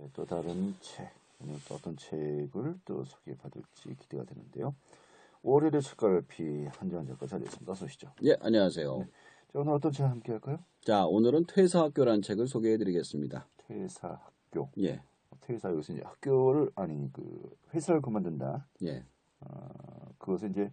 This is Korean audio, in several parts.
네, 또 다른 책, 오늘 또 어떤 책을 또 소개받을지 기대가 되는데요. 월요일의 책갈피 한지환 작가 자리했습니다. 어서 오시죠. 예, 안녕하세요. 자, 오늘 어떤 책 함께 할까요? 자, 오늘은 퇴사학교라는 책을 소개해 드리겠습니다. 퇴사 학교. 예, 퇴사 여기서 이제 학교를 아니 그 회사를 그만둔다. 예. 어, 그것을 이제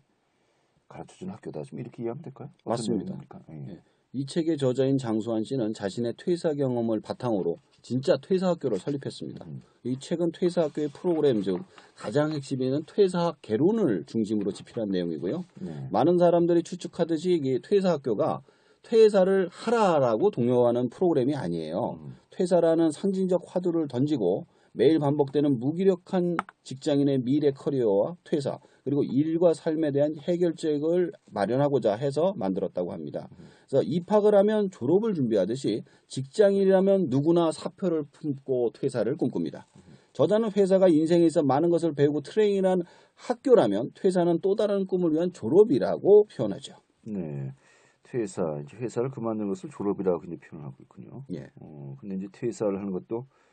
가르쳐주는 학교다. 좀 이렇게 이해하면 될까요? 맞습니다. 예. 예. 이 책의 저자인 장수환 씨는 자신의 퇴사 경험을 바탕으로 진짜 퇴사학교를 설립했습니다. 음. 이 책은 퇴사학교의 프로그램 중 가장 핵심인 퇴사학 개론을 중심으로 집필한 내용이고요. 네. 많은 사람들이 추측하듯이 이 퇴사학교가 퇴사를 하라라고 독려하는 프로그램이 아니에요. 음. 퇴사라는 상징적 화두를 던지고 매일 반복되는 무기력한 직장인의 미래 커리어와 퇴사 그리고 일과 삶에 대한 해결책을 마련하고자 해서 만들었다고 합니다. 그래서 입학을 하면 졸업을 준비하듯이 직장인이라면 누구나 사표를 품고 퇴사를 꿈꿉니다. 저자는 회사가 인생에 있어 많은 것을 배우고 트레이닝한 학교라면 퇴사는 또 다른 꿈을 위한 졸업이라고 표현하죠. 네. 퇴사, 이제 회사를 그만둔 것을 졸업이라고 이제 표현하고 있군요. 예. 어, 근데 이제 퇴사를 하는 것도 이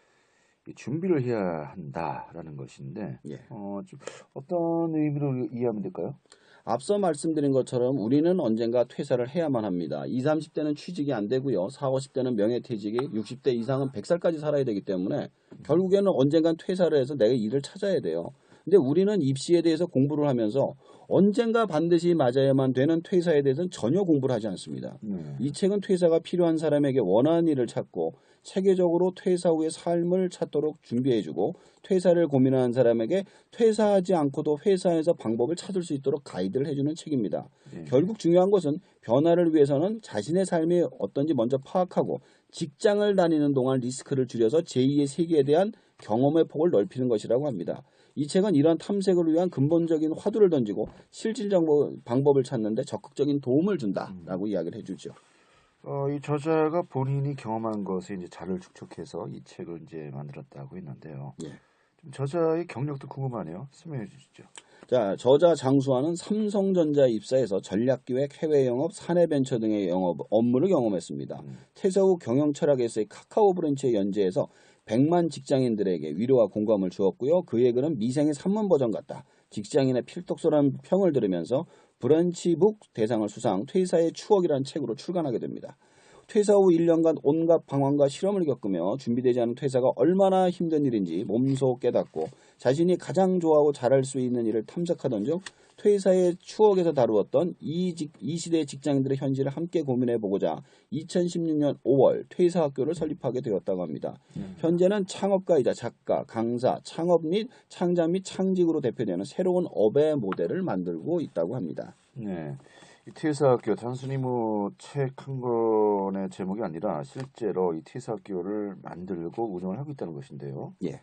준비를 해야 한다라는 것인데, 예. 어, 좀 어떤 의미로 이해하면 될까요? 앞서 말씀드린 것처럼 우리는 언젠가 퇴사를 해야만 합니다. 20, 30대는 취직이 안 되고요. 40, 50대는 명예퇴직이, 60대 이상은 100살까지 살아야 되기 때문에 결국에는 언젠간 퇴사를 해서 내가 일을 찾아야 돼요. 근데 우리는 입시에 대해서 공부를 하면서 언젠가 반드시 맞아야만 되는 퇴사에 대해서는 전혀 공부를 하지 않습니다. 네. 이 책은 퇴사가 필요한 사람에게 원하는 일을 찾고 체계적으로 퇴사 후의 삶을 찾도록 준비해주고 퇴사를 고민하는 사람에게 퇴사하지 않고도 회사에서 방법을 찾을 수 있도록 가이드를 해주는 책입니다. 네. 결국 중요한 것은 변화를 위해서는 자신의 삶이 어떤지 먼저 파악하고 직장을 다니는 동안 리스크를 줄여서 제2의 세계에 대한 경험의 폭을 넓히는 것이라고 합니다. 이 책은 이러한 탐색을 위한 근본적인 화두를 던지고 실질적 방법을 찾는데 적극적인 도움을 준다라고 이야기를 해주죠. 어, 이 저자가 본인이 경험한 것에 이제 자료를 축적해서 이 책을 이제 만들었다고 했는데요. 예. 좀 저자의 경력도 궁금하네요. 설명해 주시죠. 자, 저자 장수환은 삼성전자 입사해서 전략기획, 해외 영업, 사내벤처 등의 영업 업무를 경험했습니다. 음. 퇴사 후 경영 철학에서의 카카오 브랜치에 연재해서 100만 직장인들에게 위로와 공감을 주었고요. 그의 글은 미생의 산문 버전 같다. 직장인의 필독서라는 평을 들으면서 브런치북 대상을 수상, 퇴사의 추억이라는 책으로 출간하게 됩니다. 퇴사 후 1년간 온갖 방황과 실험을 겪으며 준비되지 않은 퇴사가 얼마나 힘든 일인지 몸소 깨닫고 자신이 가장 좋아하고 잘할 수 있는 일을 탐색하던 중 퇴사의 추억에서 다루었던 이, 직, 이 시대의 직장인들의 현실을 함께 고민해 보고자 2016년 5월 퇴사 학교를 설립하게 되었다고 합니다. 현재는 창업가이자 작가, 강사, 창업 및 창작 및 창직으로 대표되는 새로운 업의 모델을 만들고 있다고 합니다. 네. 이 퇴사학교 단순히 뭐 책 한 권의 제목이 아니라 실제로 이 퇴사학교를 만들고 운영을 하고 있다는 것인데요. 예.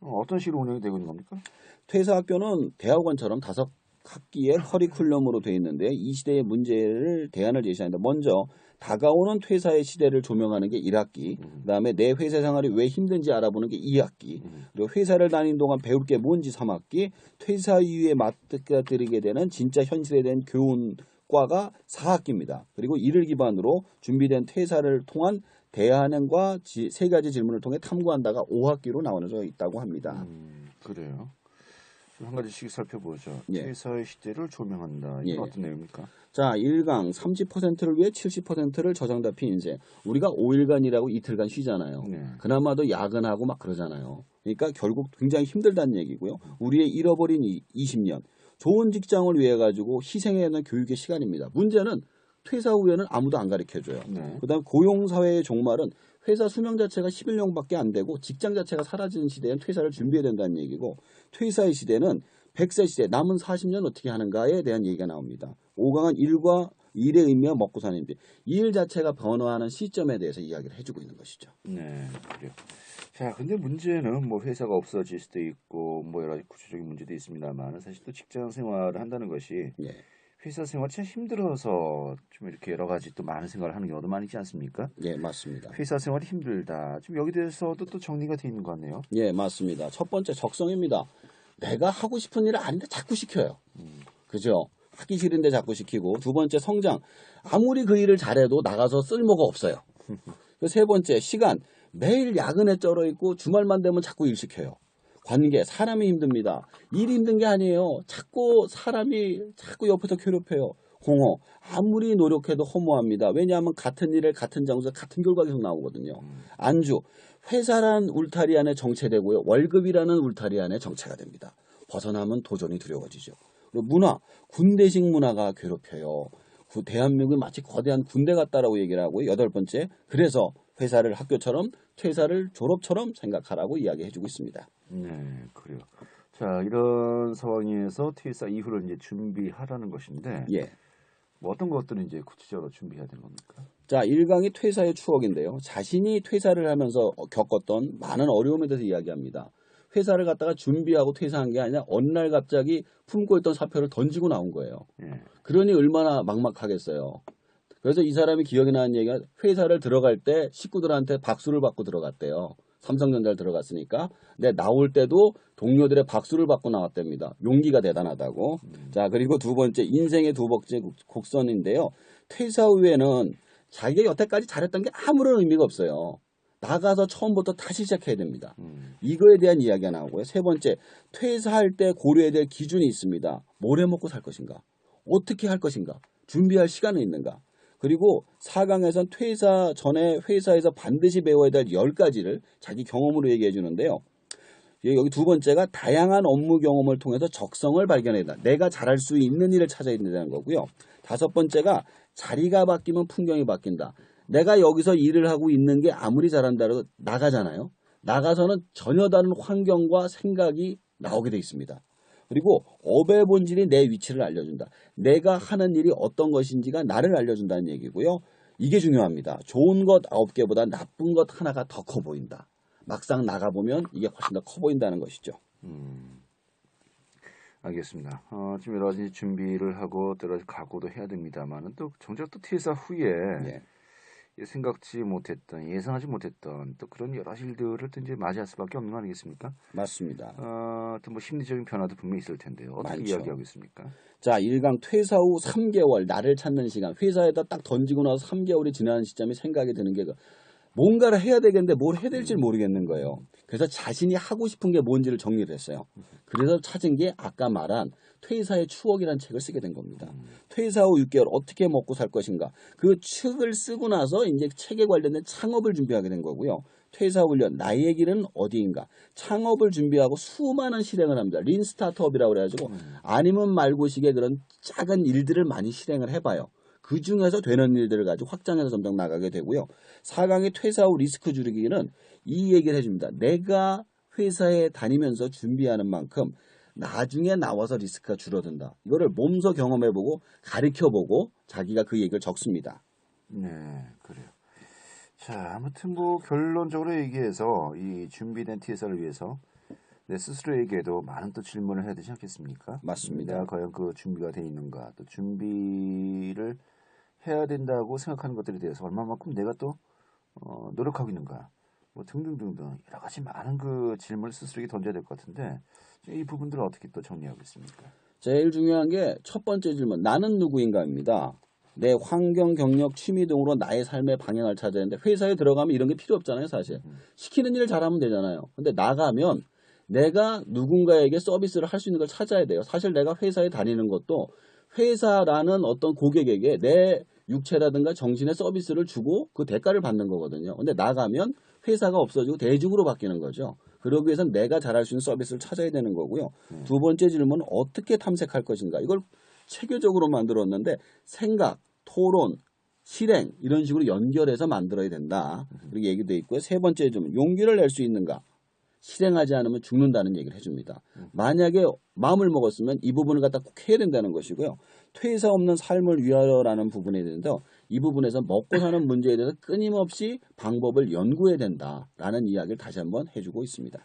어, 어떤 식으로 운영이 되고 있는 겁니까? 퇴사학교는 대학원처럼 다섯 학기의 커리큘럼으로 되어 있는데 이 시대의 문제를 대안을 제시합니다. 먼저 다가오는 퇴사의 시대를 조명하는 게 1학기, 음. 그다음에 내 회사 생활이 왜 힘든지 알아보는 게 2학기, 음. 그리고 회사를 다니는 동안 배울 게 뭔지 3학기, 퇴사 이후에 맞닥뜨리게 되는 진짜 현실에 대한 교훈 과가 4학기입니다. 그리고 이를 기반으로 준비된 퇴사를 통한 대안과 지- 세 가지 질문을 통해 탐구한다가 5학기로 나눠져 있다고 합니다. 음, 그래요. 좀한 가지씩 살펴보죠. 예. 퇴사의 시대를 조명한다. 이건 예. 어떤 내용입니까? 자, 1강 30%를 위해 70%를 저장답힌 인생. 우리가 5일간이라고 이틀간 쉬잖아요. 네. 그나마도 야근하고 막 그러잖아요. 그러니까 결국 굉장히 힘들다는 얘기고요. 우리의 잃어버린 이 20년. 좋은 직장을 위해 가지고 희생해야 하는 교육의 시간입니다. 문제는 퇴사 후에는 아무도 안 가르쳐 줘요. 네. 그다음 고용 사회의 종말은 회사 수명 자체가 11년밖에 안 되고 직장 자체가 사라지는 시대엔 퇴사를 준비해야 된다는 얘기고 퇴사의 시대는 100세 시대 남은 40년 어떻게 하는가에 대한 얘기가 나옵니다. 5강은 일과 일의 의미와 먹고 사는 일. 일 자체가 변화하는 시점에 대해서 이야기를 해주고 있는 것이죠. 네, 그래요. 자, 근데 문제는 뭐 회사가 없어질 수도 있고 뭐 여러 가지 구체적인 문제도 있습니다만 사실 또 직장 생활을 한다는 것이 예. 회사 생활 참 힘들어서 좀 이렇게 여러 가지 또 많은 생각을 하는 경우도 많지 않습니까? 예, 맞습니다. 회사 생활이 힘들다. 좀 여기 대해서도 또 정리가 돼 있는 것 같네요. 예, 맞습니다. 첫 번째 적성입니다. 내가 하고 싶은 일을 아닌데 자꾸 시켜요. 그죠? 하기 싫은데 자꾸 시키고 두 번째 성장. 아무리 그 일을 잘해도 나가서 쓸모가 없어요. 그세 번째 시간. 매일 야근에 쩔어 있고 주말만 되면 자꾸 일 시켜요. 관계, 사람이 힘듭니다. 일이 힘든 게 아니에요. 자꾸 사람이 자꾸 옆에서 괴롭혀요. 공허. 아무리 노력해도 허무합니다. 왜냐하면 같은 일을 같은 장소에 같은 결과가 계속 나오거든요. 안주. 회사란 울타리 안에 정체되고요. 월급이라는 울타리 안에 정체가 됩니다. 벗어나면 도전이 두려워지죠. 그리고 문화. 군대식 문화가 괴롭혀요. 구- 대한민국이 마치 거대한 군대 같다라고 얘기를 하고요. 여덟 번째. 그래서 회사를 학교처럼 퇴사를 졸업처럼 생각하라고 이야기해주고 있습니다. 네, 그래요. 자, 이런 상황에서 퇴사 이후를 이제 준비하라는 것인데 예. 뭐 어떤 것들을 이제 구체적으로 준비해야 되는 겁니까? 자, 1강이 퇴사의 추억인데요. 자신이 퇴사를 하면서 어, 겪었던 많은 어려움에 대해서 이야기합니다. 회사를 갖다가 준비하고 퇴사한 게 아니라 어느 날 갑자기 품고 있던 사표를 던지고 나온 거예요. 예. 그러니 얼마나 막막하겠어요. 그래서 이 사람이 기억이 나는 얘기가 회사를 들어갈 때 식구들한테 박수를 받고 들어갔대요. 삼성전자를 들어갔으니까. 근데 나올 때도 동료들의 박수를 받고 나왔답니다. 용기가 대단하다고. 자, 그리고 두 번째, 인생의 두 번째 곡- 곡선인데요. 퇴사 후에는 자기가 여태까지 잘했던 게 아무런 의미가 없어요. 나가서 처음부터 다시 시작해야 됩니다. 음. 이거에 대한 이야기가 나오고요. 세 번째, 퇴사할 때 고려해야 될 기준이 있습니다. 뭘 해먹고 살 것인가? 어떻게 할 것인가? 준비할 시간은 있는가? 그리고 4강에선 퇴사 전에 회사에서 반드시 배워야 될 10가지를 자기 경험으로 얘기해 주는데요. 예, 여기 두 번째가 다양한 업무 경험을 통해서 적성을 발견해다. 내가 잘할 수 있는 일을 찾아야 된다는 거고요. 다섯 번째가 자리가 바뀌면 풍경이 바뀐다. 내가 여기서 일을 하고 있는 게 아무리 잘한다 해도 나가잖아요. 나가서는 전혀 다른 환경과 생각이 나오게 돼 있습니다. 그리고 업의 본질이 내 위치를 알려준다. 내가 하는 일이 어떤 것인지가 나를 알려준다는 얘기고요. 이게 중요합니다. 좋은 것 아홉 개보다 나쁜 것 하나가 더 커 보인다. 막상 나가보면 이게 훨씬 더 커 보인다는 것이죠. 음. 알겠습니다. 어, 지금 여러 가지 준비를 하고 또 여러 가지 각오도 해야 됩니다만은 또 정작 또 퇴사 후에 예. 예, 생각지 못했던 예상하지 못했던 또 그런 여러 일들을 또 이제 맞이할 수밖에 없는 거 아니겠습니까? 맞습니다. 어, 또 뭐 심리적인 변화도 분명히 있을 텐데요. 어떻게 많죠. 이야기하고 있습니까? 자, 1강 퇴사 후 3개월 나를 찾는 시간. 회사에다 딱 던지고 나서 3개월이 지나는 시점에 생각이 드는 게 그- 뭔가를 해야 되겠는데 뭘 해야 될지 모르겠는 거예요. 그래서 자신이 하고 싶은 게 뭔지를 정리를 했어요. 그래서 찾은 게 아까 말한 퇴사의 추억이라는 책을 쓰게 된 겁니다. 퇴사 후 6개월 어떻게 먹고 살 것인가. 그 책을 쓰고 나서 이제 책에 관련된 창업을 준비하게 된 거고요. 퇴사 훈련, 나의 길은 어디인가. 창업을 준비하고 수많은 실행을 합니다. 린 스타트업이라고 그래가지고 아니면 말고식의 그런 작은 일들을 많이 실행을 해봐요. 그 중에서 되는 일들을 가지고 확장해서 점점 나가게 되고요. 4강의 퇴사 후 리스크 줄이기는 이 얘기를 해줍니다. 내가 회사에 다니면서 준비하는 만큼 나중에 나와서 리스크가 줄어든다. 이거를 몸소 경험해보고 가르쳐보고 자기가 그 얘기를 적습니다. 네, 그래요. 자, 아무튼 뭐 결론적으로 얘기해서 이 준비된 TSR을 위해서 내 스스로에게도 많은 또 질문을 해야 되지 않겠습니까? 맞습니다. 내가 과연 그 준비가 돼 있는가, 또 준비를 해야 된다고 생각하는 것들에 대해서 얼마만큼 내가 또 어, 노력하고 있는가, 뭐 등등등등 여러 가지 많은 그 질문을 스스로에게 던져야 될 것 같은데 이 부분들을 어떻게 또 정리하고 있습니까? 제일 중요한 게 첫 번째 질문, 나는 누구인가입니다. 내 환경, 경력, 취미 등으로 나의 삶의 방향을 찾아야 하는데 회사에 들어가면 이런 게 필요 없잖아요, 사실. 시키는 일 잘하면 되잖아요. 근데 나가면 내가 누군가에게 서비스를 할 수 있는 걸 찾아야 돼요. 사실 내가 회사에 다니는 것도 회사라는 어떤 고객에게 내 육체라든가 정신의 서비스를 주고 그 대가를 받는 거거든요. 근데 나가면 회사가 없어지고 대중으로 바뀌는 거죠. 그러기 위해서는 내가 잘할 수 있는 서비스를 찾아야 되는 거고요. 두 번째 질문은 어떻게 탐색할 것인가. 이걸 체계적으로 만들었는데 생각, 토론, 실행 이런 식으로 연결해서 만들어야 된다. 이렇게 얘기도 있고요. 세 번째 질문 용기를 낼 수 있는가. 실행하지 않으면 죽는다는 얘기를 해줍니다. 만약에 마음을 먹었으면 이 부분을 갖다 꼭 해야 된다는 것이고요. 퇴사 없는 삶을 위하여라는 부분에 대해서 이 부분에서 먹고 사는 문제에 대해서 끊임없이 방법을 연구해야 된다라는 이야기를 다시 한번 해주고 있습니다.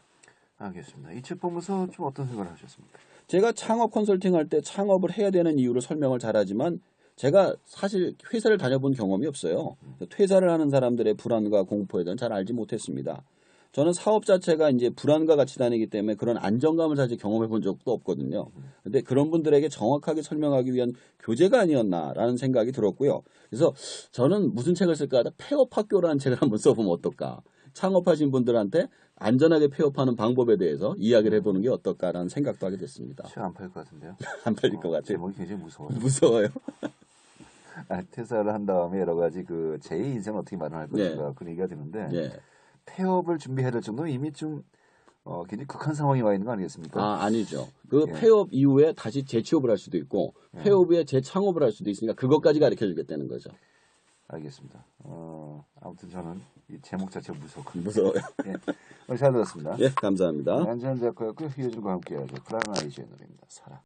알겠습니다. 이 책 보면서 좀 어떤 생각을 하셨습니까? 제가 창업 컨설팅 할 때 창업을 해야 되는 이유를 설명을 잘하지만 제가 사실 회사를 다녀본 경험이 없어요. 퇴사를 하는 사람들의 불안과 공포에 대한 잘 알지 못했습니다. 저는 사업 자체가 이제 불안과 같이 다니기 때문에 그런 안정감을 사실 경험해 본 적도 없거든요. 근데 그런 분들에게 정확하게 설명하기 위한 교재가 아니었나라는 생각이 들었고요. 그래서 저는 무슨 책을 쓸까 하다 폐업 학교라는 책을 한번 써보면 어떨까. 창업하신 분들한테 안전하게 폐업하는 방법에 대해서 이야기를 해보는 게 어떨까라는 생각도 하게 됐습니다. 차안 팔릴 것 같은데요. 안 팔릴 것 어, 같아요. 제목이 굉장히 무서워요. 무서워요. 아, 퇴사를 한 다음에 여러 가지 그 제2 인생을 어떻게 마련할 네. 것인가 그런 얘기가 되는데 예. 폐업을 준비해야 될 정도면 이미 좀 어, 굉장히 극한 상황에 와 있는 거 아니겠습니까? 아, 아니죠. 그 예. 폐업 이후에 다시 재취업을 할 수도 있고, 폐업 후에 재창업을 할 수도 있으니까 그것까지 가르쳐 주겠다는 거죠. 알겠습니다. 어, 아무튼 저는 이 제목 자체가 무섭고 무서워요. 예. 오늘 잘 들었습니다. 예, 감사합니다. 안전 작가였고 휴유진과 함께하죠. 플라나이즈의 노래입니다. 살아.